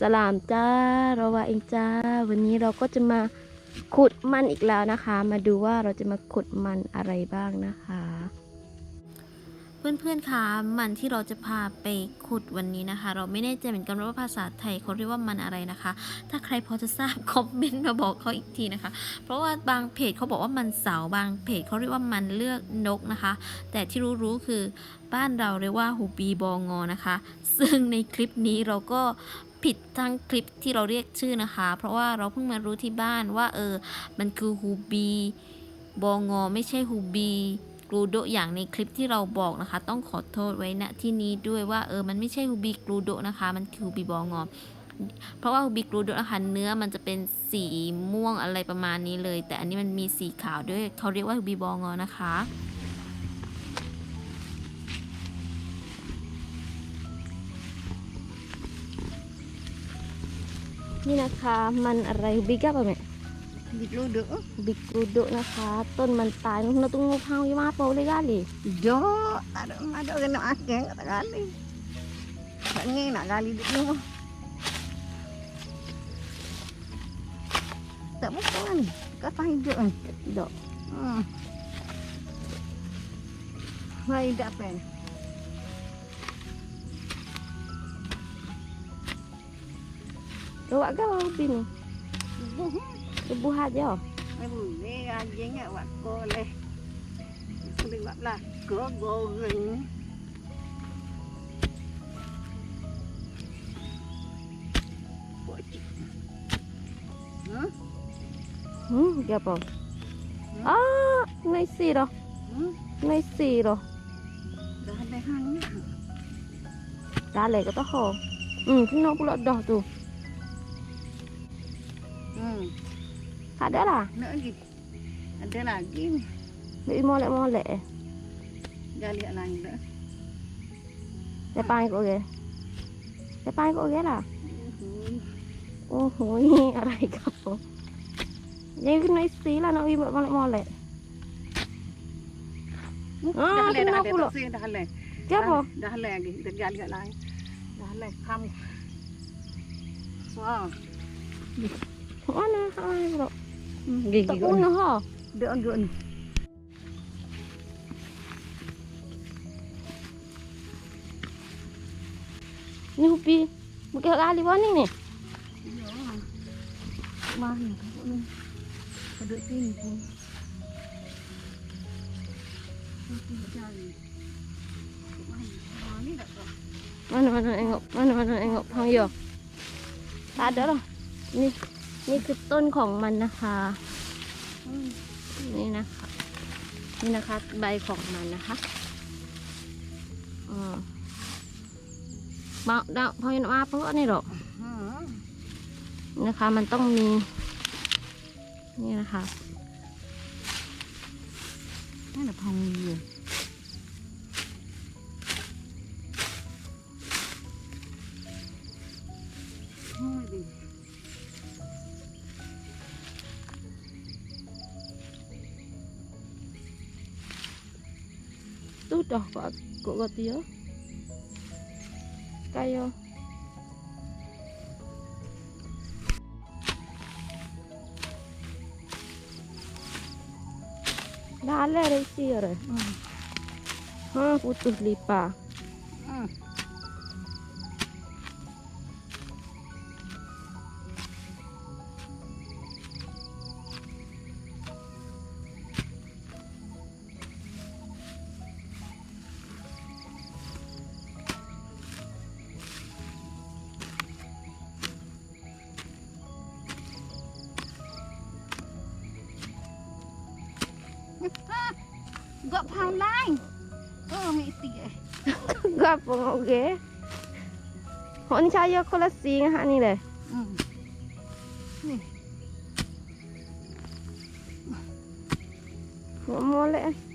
สลามจ้าเราว่าเองจ้า วันนี้เราก็จะมาขุดมันอีกแล้วนะคะ มาดูว่าเราจะมาขุดมันอะไรบ้างนะคะ เพื่อนๆคะมันที่เราจะพาไปขุดวันนี้นะคะ เราไม่แน่ใจเหมือนกันว่าภาษาไทยเขาเรียกว่ามันอะไรนะคะ ถ้าใครพอจะทราบคอมเมนต์มาบอกเขาอีกทีนะคะ เพราะว่าบางเพจเขาบอกว่ามันเสาบางเพจเขาเรียกว่ามันเลือกนกนะคะ แต่ที่รู้ๆคือบ้านเราเรียกว่าหูปีบองอนะคะ ซึ่งในคลิปนี้เราก็ผิดทั้งคลิปที่เราเรียกชื่อนะคะ เพราะว่าเราเพิ่งมารู้ที่บ้านว่าเออมันคือฮูบีบองอไม่ใช่ฮูบี กรูโดอย่างในคลิปที่เราบอกนะคะ ต้องขอโทษไว้ณที่นี้ด้วยว่าเออมันไม่ใช่ฮูบีกรูโดนะคะ มันคือฮูบีบองอเพราะว่าฮูบีกรูโดนะคะเนื้อมันจะเป็นสีม่วงอะไรประมาณนี้เลย แต่อันนี้มันมีสีขาวด้วยเขาเรียกว่าฮูบีบองอนะคะนี่นะคะมันอะไรบิ๊กอะป่ะแม่ Big lodo. บิ๊กรูโดนะคะต้นมันตายเราต้องงูเผายี่มาเปล่าเลยกันเลย Jo, ada ada kena akeh kata kali. Tak ni nak kali di rumah. Tak bukan kan? Kata hidup kan? ดอก Hmm. Hai dak pen. Rawak ke tumbuhannya. Ini anjingnya wakko leh. Ini lah kebohongan. Hả? Ừ, gặp không? À, ngay xì rồi. Ngay xì rồi. Đã lấy cái tóc hồ. Ừ, cái nó cũng lọt đỏ rồi. Ừ. pula dah tu. Hmm. Tak ada lah. Nak lagi. Ada lagi ni. Bị molek-molek eh. Dah lihat lain dah. Depan kau ke? Depan kau ke lah. Hmm. โอ้โหนี่อะไรครับผมยังขึ้นในสีแล้วน้องอีแบบมอลมอลเลย Ah, dah le kenapa dah le pula? tak sih dah le. เจ้าพอ Dah le lagi. Dah dah lihat lain. Dah le kam. So. อ๋อน Gigigon. na ha. Doon, doon. Ni hupi. Magkakali ba ni ni? Mahal na ko ano, ano, ano, ni. Kadot sini po. Mana mana engok, mana mana engok hang yo. Tak ada lah. Ni นี่นี่คือต้นของมันนะคะ Hmm. นี่นะคะ นี่นะคะใบของมันนะคะอ๋อมาดาวพอยันมาเพราะนี่หรอก Hmm. นะคะ มันต้องมี นี่นะคะ Mana pang dia? Oh, dia. ตู้ดอกก็กก็เตียวไกลอะได้ เลยได้สิอะไร Hmm. ฮะ putus lipa Hmm. Gapo nga oke Hon saya kola sing ha ni le Hmm. Mo mole eh. นั่นไง halo tu saning ดีเหรอ ni hitung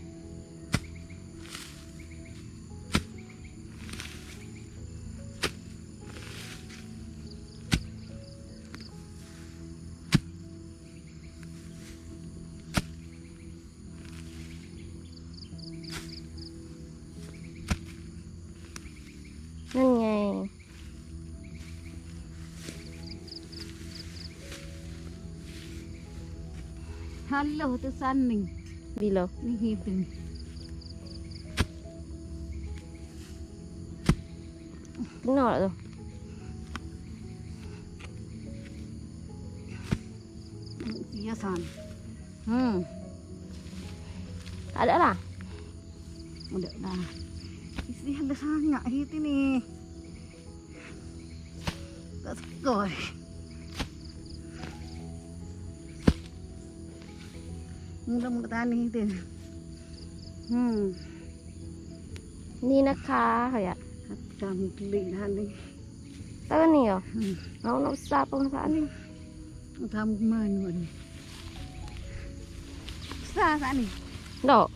นั่นไง Hello, tôi săn mình. Đi lâu. Mình hiệp mình. Đứng nọ rồi. Dạ sàn. Ừ. ừ. Đã đỡ là? Đỡ là. Sangat hit ini tak sekoi mudah-mudahan hit ini hmm นี่นะคะเขาอยาก kamu beli nanti แล้วก็นี่เหรอ hmm เอาซาปงสารนี่ kamu kemana ini sah saat ini ดอก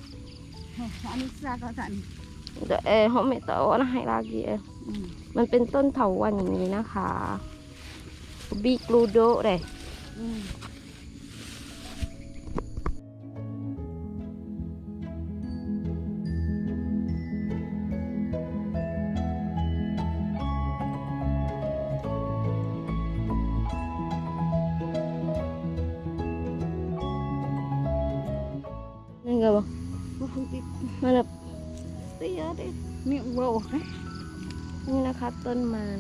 saat ini sah kau saat ini เดี๋ยวเออเขาไม่ต้องเอาให้ลากีเออ hmm มันเป็นต้นเถาวันอย่างนี้นะคะบีกลูโดเลย hmm นั่นไงบอก Putih มันแบบ Iya deh. Ini wow. eh. นี่นะคะต้นมัน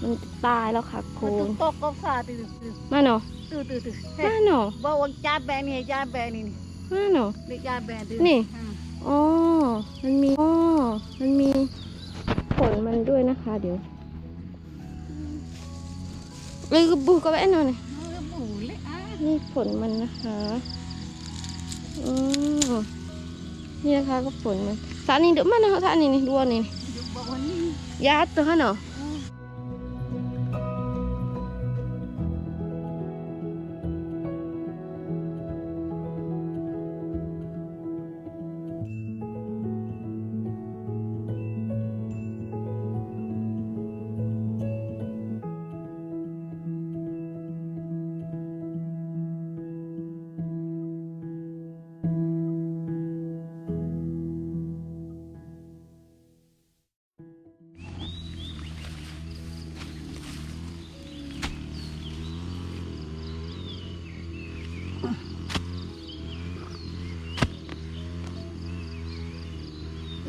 มันตายแล้วค่ะโคน Itu toko saat itu. Tuh, มาเนาะ tuh, tuh. tuh. มา Eh, เนาะ bawa cabai nih, cabai nih. nih. มาเนาะ Ini cabai tuh. Nih. Ah. อ๋อ มันมี อ๋อ มันมีผลมันด้วยนะคะ เดี๋ยวเอ้ยบุกก็แว่นหน่อย Oh, boleh ah. นี่ผลมันนะคะ อือ นี่นะคะก็ผลมันสานี่เดี๋ยวมันนะสานี่นี่ดูอันนี่ Duk bawa ni. ยาตัวฮะเนาะ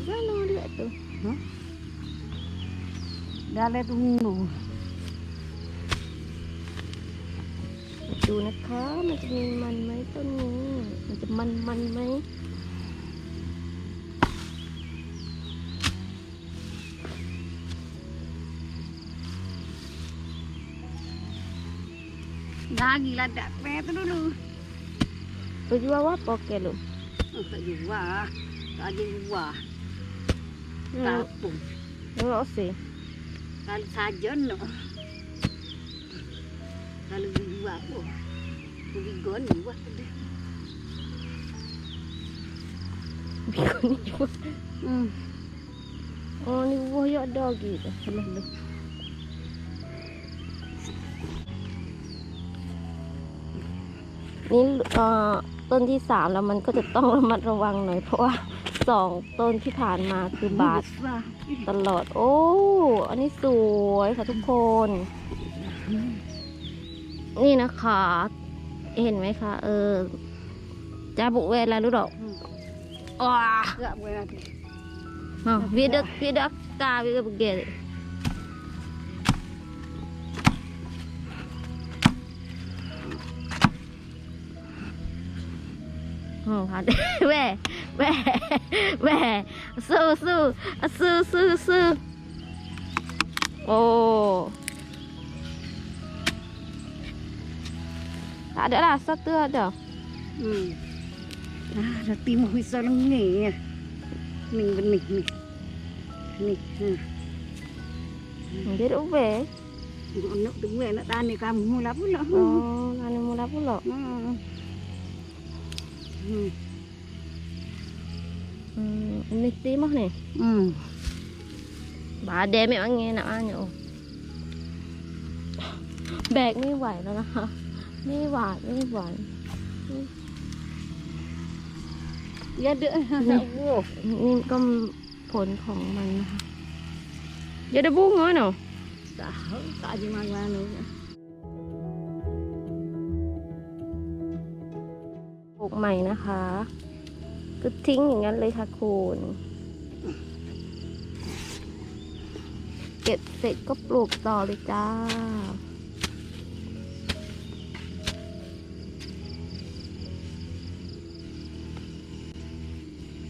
สาโนเดือดตัว Dah le tunggu. ดูนะคะมันจะมีมันไหมต้นนี้ มันจะมันมันไหม Lagi lah dak pe tu dulu. ไปดูว่าปอก แกลูก Oh, tak jual. Tak ada jual. แล้ว Kapung. แล้วเอาสิ Kalau saja no. Kalau jual pun. Pergi gon jual tu. มีคนนี้อยู่ Hmm. อ๋อนี่วัวยอดดอกอีกทำไมลูกนี่เอ่อต้นที่สามแล้วมันก็จะต้องระมัดระวังหน่อยเพราะว่า สองต้นที่ผ่านมาคือบาด Besar. ตลอด โอ้ อันนี้สวยค่ะทุกคน นี่นะคะ เห็นไหมคะเออจะบุเวลารู้ดอก Hmm. ว้า Tak boleh lagi. อะวิดวิดกาวิดบุเกตอ๋อค่ะแหว่ แหว่แหว่สู้สู้อะสู้สู้สู้โอ้ tak ada lah satu ada Hmm. Ah, dah timuh bisa lengi ya. Ni benih ni. Ni. Ha. dia duk be Nak tu gue nak tani kamu lah pula. oh ngani mula pula Hmm. Hmm. Hmm ini timah ni Hmm. Badai memang enak aja oh. แบกไม่ไหวแล้วนะคะ ไม่ไหวไม่ไหว Ya dek. Ni. Wow. นี่ก็ผลของมันนะคะเดี๋ยวได้บุ้งเหรอเนาะ Tahu tak je mana-mana. ปลูกใหม่นะคะ ก็ทิ้งอย่างนั้นเลยค่ะคุณเก็บเสร็จก็ปลูกต่อเลยจ้า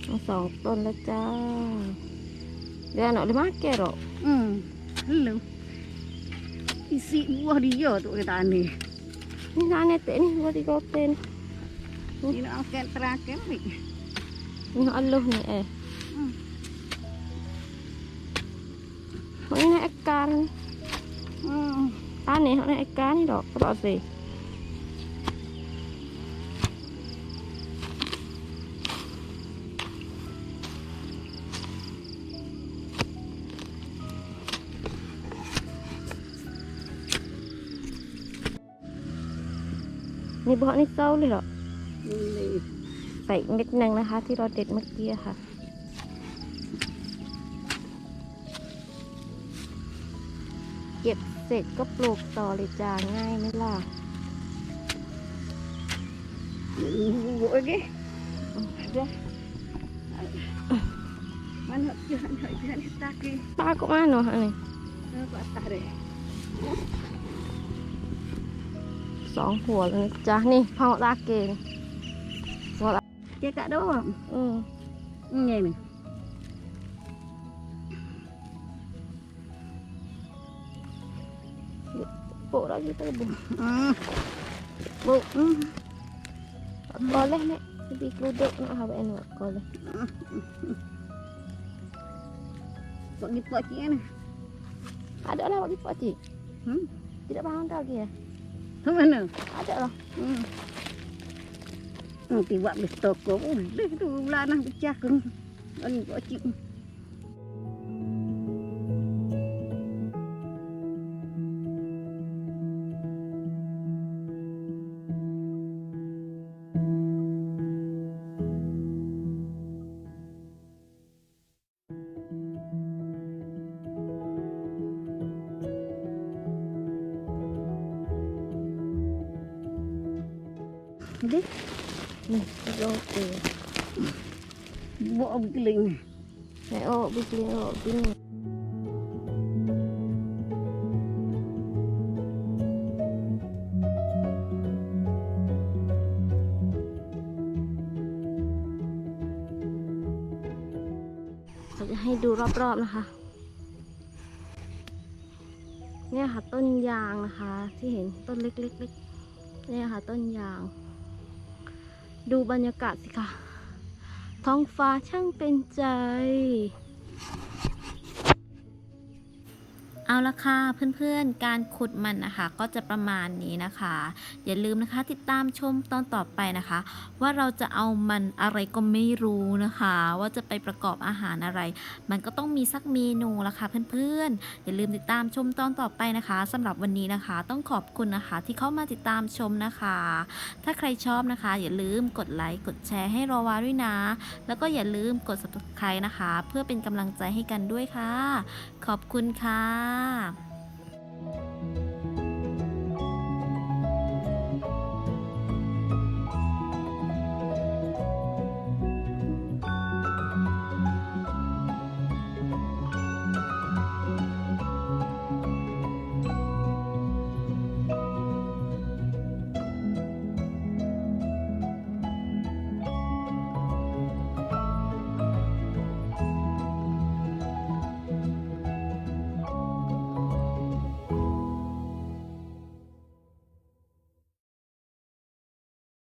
เอาสองต้นแล้วจ้า เดี๋ยวหน่อยเลยมากแกหรอกอืมฮัลโหลอีสิบัวดีเยอะตัวตานี่นี่ร้านเนี่ยเตะนี่ว่าดีก็เป็นนี่เอาแกนตราแกนนี่นี่อันลูกนี่เอ๋อืมเขานี่ในอาการอืมร้านนี้เขาในอา การนี่ดอกก็บอกสินี่บอกนี่เศร้าเลยเหรอนี่เลยใส่อีกนิดนึงนะคะ ที่เราเด็ดเมื่อกี้อะค่ะเก็บเสร็จก็ปลูกต่อเลยจ้าง่ายไหมล่ะบัว cái đó มันหักจันหักจันตากีป้าก็มาเนาะอันนี้เออปัตตาเรสองหัวเลยนะจ้านี่พ่อตาเกน เจ๊กะ đâu không อืม nghe này ปลูกแล้วอยู่ตะบุ ừ ปลูก ừ ก่อนเลยเนี่ยดีกรูเด็กนะค่ะไปเอ็นวัดก่อนเลย bagi pot ni ni ada lah bagi pak cik hmm tidak bangun lagi ya tu mana ada lah hmm Nung tiwak bis toko. Udah tu ulah nak pecah. Kan kok cik. Deh. นี่โอเค buat berkeling. ไหนโอ้บิกลิโอ้บินเราจะให้ดูรอบๆนะคะ เนี่ยค่ะต้นยางนะคะ ที่เห็นต้นเล็กๆเนี่ยค่ะต้นยาง ดูบรรยากาศสิค่ะท้องฟ้าช่างเป็นใจ เอาละค่ะเพื่อนๆ การขุดมันนะคะ ก็จะประมาณนี้นะคะ อย่าลืมนะคะติดตามชมตอนต่อไปนะคะ ว่าเราจะเอามันอะไรก็ไม่รู้นะคะ ว่าจะไปประกอบอาหารอะไร มันก็ต้องมีสักเมนูละค่ะเพื่อนๆ อย่าลืมติดตามชมตอนต่อไปนะคะสำหรับวันนี้นะคะ ต้องขอบคุณนะคะที่เข้ามาติดตามชมนะคะ ถ้าใครชอบนะคะ อย่าลืมกดไลค์กดแชร์ให้รอวาด้วยนะ แล้วก็อย่าลืมกด subscribe นะคะ เพื่อเป็นกำลังใจให้กันด้วยค่ะ ขอบคุณค่ะค่ะ